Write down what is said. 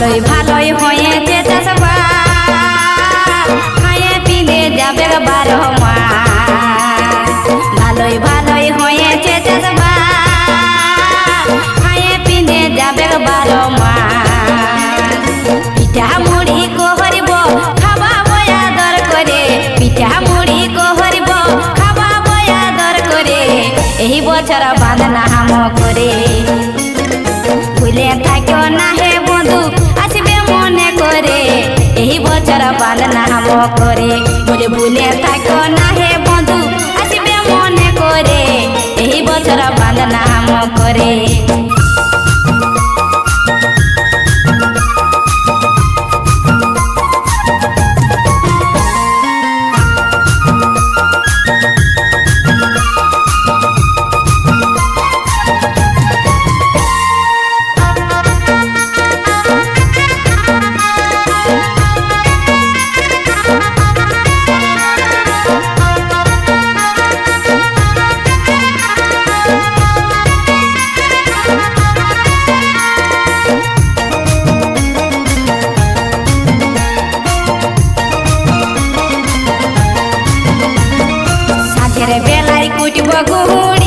ভালোই ভালোই হয়েছে চাষবাস খায়ে পিঁধে যাবে বারো মাস। ভালোই ভালোই হয়েছে চাষবাস খায়ে পিঁধে যাবে বারো মাস। পিঠা মুড়ি কহরিব খাবা বয়া দর করে। পিঠা মুড়ি কহরিব খাবা বয়া দর করে। এই বছর বাঁধনা হাম করে। ভুলে থাকিও না হে বছর বাল হাম করে। মোরে ভুলে থাকিও না হে বন্ধু আসবে মনে করে, এই বছর বাল হাম করে। গুড়